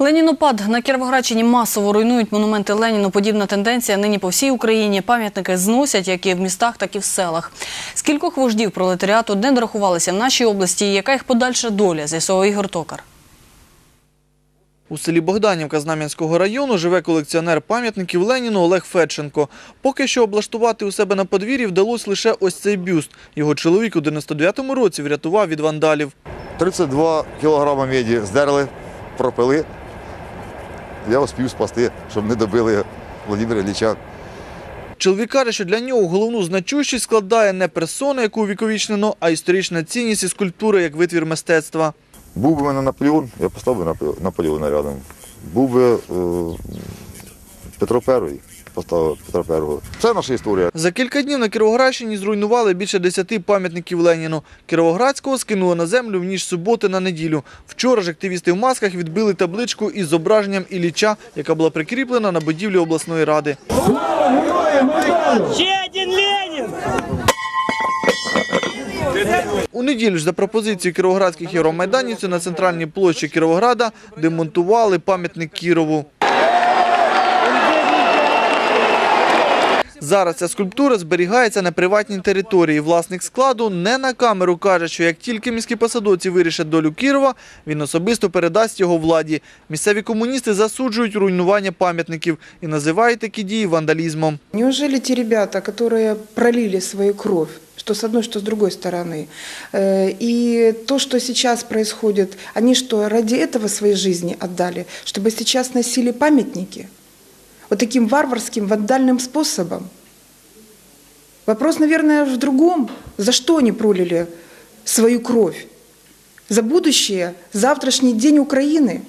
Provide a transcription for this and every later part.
Ленінопад на Кіровоградщині масово руйнують монументи Леніну. Подібна тенденція нині по всій Україні. Пам'ятники зносять як і в містах, так і в селах. Скількох вождів пролетаріату не дорахувалися в нашій області, і яка їх подальша доля, з'ясовував Ігор Токар. У селі Богданівка Знам'янського району живе колекціонер пам'ятників Леніну Олег Федченко. Поки що облаштувати у себе на подвір'ї вдалося лише ось цей бюст. Його чоловік у 99-му році врятував від вандалів. 32 кілограма меді здерли, пропили. Я успів спасти, щоб не добили Володимира Ілліча. Чоловік каже, що для нього головну значущість складає не персона, яку увіковічнено, а історична цінність і скульптура як витвір мистецтва. Був би в мене Наполеон, я поставив би Наполеона рядом. Був би е, Петро І, Це наша історія. За кілька днів на Кіровоградщині зруйнували більше десяти пам'ятників Леніну. Кіровоградського скинули на землю в ніж суботи на неділю. Вчора ж активісти в масках відбили табличку із зображенням Ілліча, яка була прикріплена на будівлі обласної ради. Ще один Ленін! У неділю ж за пропозицією кіровоградських євромайданівців на центральній площі Кіровограда демонтували пам'ятник Кірову. Зараз ця скульптура зберігається на приватній території. Власник складу не на камеру каже, що як тільки міські посадовці вирішать долю Кірова, він особисто передасть його владі. Місцеві комуністи засуджують руйнування пам'ятників і називають такі дії вандалізмом. Неужели те ребята, которые пролили свою кровь, что с одной, что с другой стороны, э, и то, что сейчас происходит, они что, ради этого своей жизни отдали, чтобы сейчас носили памятники? Вот таким варварским, вандальным способом? Вопрос, наверное, в другом. За что они пролили свою кровь? За будущее, завтрашний день Украины?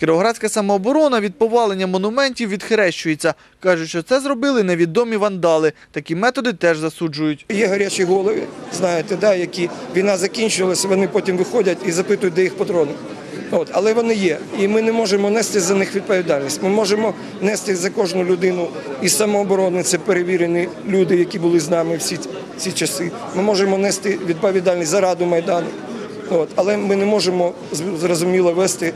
Кіровоградська самооборона від повалення монументів відхрещується. Кажуть, що це зробили невідомі вандали. Такі методи теж засуджують. Є гарячі голови, знаєте, да, які війна закінчилася, вони потім виходять і запитують, де їх патрони. От, але вони є, і ми не можемо нести за них відповідальність. Ми можемо нести за кожну людину із самооборони. Це перевірені люди, які були з нами всі ці часи. Ми можемо нести відповідальність за раду майдану. От, але ми не можемо зрозуміло вести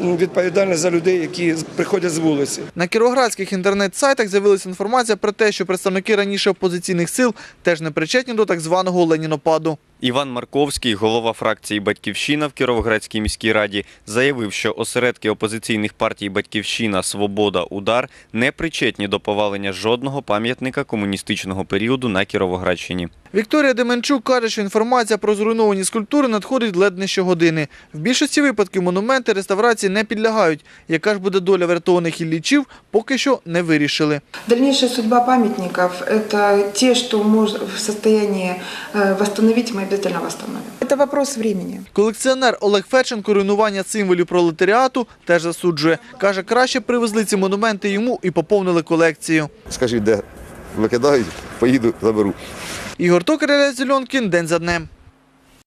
відповідальність за людей, які приходять з вулиці. На кіровоградських інтернет-сайтах з'явилася інформація про те, що представники раніше опозиційних сил теж не причетні до так званого ленінопаду. Іван Марковський, голова фракції Батьківщина в Кіровоградській міській раді, заявив, що осередки опозиційних партій Батьківщина, Свобода, Удар не причетні до повалення жодного пам'ятника комуністичного періоду на Кіровоградщині. Вікторія Деменчук каже, що інформація про зруйновані скульптури надходить ледь не щогодини. В більшості випадків монументи реставрації не підлягають. Яка ж буде доля врятованих іллічів, поки що не вирішили. Дальнейшая судьба памятников – это те, что мож- в состоянии э, восстановить, мы обязательно восстановим. Это вопрос времени. Колекціонер Олег Феченко руйнування символів пролетаріату теж засуджує. Каже, краще привезли ці монументи йому і поповнили колекцію. Скажіть, де викидають, поїду, заберу. Ігор Токар, Ілля Зеленкін, День за днем.